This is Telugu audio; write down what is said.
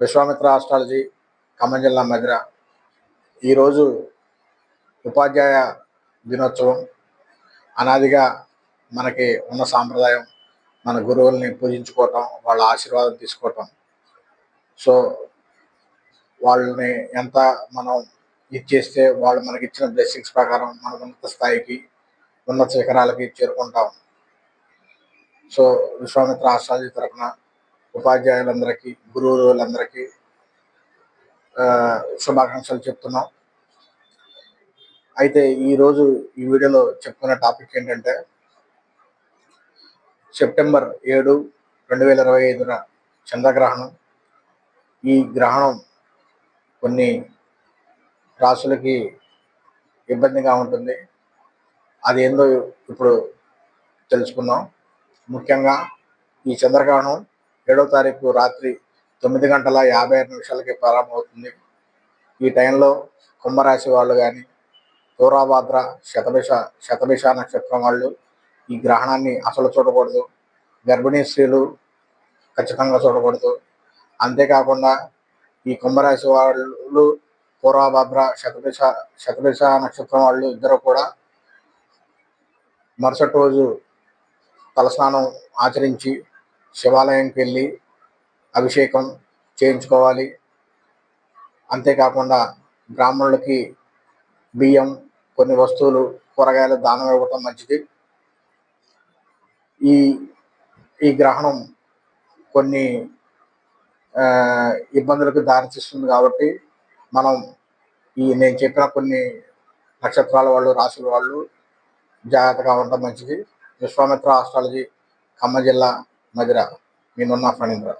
విశ్వామిత్ర ఆస్ట్రాలజీ ఖమ్మం జిల్లా మధిర ఈరోజు ఉపాధ్యాయ దినోత్సవం. అనాదిగా మనకి ఉన్న సాంప్రదాయం మన గురువుల్ని పూజించుకోవటం వాళ్ళ ఆశీర్వాదం తీసుకోవటం. సో వాళ్ళని ఎంత మనం ఇచ్చేస్తే వాళ్ళు మనకి ఇచ్చిన బ్లెస్సింగ్స్ ప్రకారం మన ఉన్నత స్థాయికి ఉన్నత శిఖరాలకి చేరుకుంటాం. సో విశ్వామిత్ర ఆస్ట్రాలజీ తరఫున ఉపాధ్యాయులందరికీ గురువులందరికీ శుభాకాంక్షలు చెప్తున్నాం. అయితే ఈరోజు ఈ వీడియోలో చెప్పుకున్న టాపిక్ ఏంటంటే సెప్టెంబర్ ఏడు రెండు వేల ఇరవై ఐదున చంద్రగ్రహణం. ఈ గ్రహణం కొన్ని రాసులకి ఇబ్బందిగా ఉంటుంది. అది ఏందో ఇప్పుడు తెలుసుకుందాం. ముఖ్యంగా ఈ చంద్రగ్రహణం ఏడో తారీఖు రాత్రి తొమ్మిది గంటల యాభై ఆరు నిమిషాలకి ప్రారంభమవుతుంది. ఈ టైంలో కుంభరాశి వాళ్ళు కానీ పూర్వభాద్ర శతభిష శతభిష నక్షత్రం వాళ్ళు ఈ గ్రహణాన్ని అసలు చూడకూడదు. గర్భిణీ స్త్రీలు ఖచ్చితంగా చూడకూడదు. అంతేకాకుండా ఈ కుంభరాశి వాళ్ళు పూర్వభాద్ర శతభిష శతభిష నక్షత్రం వాళ్ళు ఇద్దరు కూడా మరుసటి రోజు తలస్నానం ఆచరించి శివాలయంకి వెళ్ళి అభిషేకం చేయించుకోవాలి. అంతేకాకుండా బ్రాహ్మణులకి బియ్యం కొన్ని వస్తువులు కూరగాయలు దానం ఇవ్వటం మంచిది. ఈ ఈ గ్రహణం కొన్ని ఇబ్బందులకు దారితీస్తుంది కాబట్టి మనం ఈ నేను చెప్పిన కొన్ని నక్షత్రాల వాళ్ళు రాశుల వాళ్ళు జాగ్రత్తగా ఉండటం మంచిది. విశ్వామిత్ర ఆస్ట్రాలజీ ఖమ్మం జిల్లా మధిర మీ నున్న ఫణీంద్ర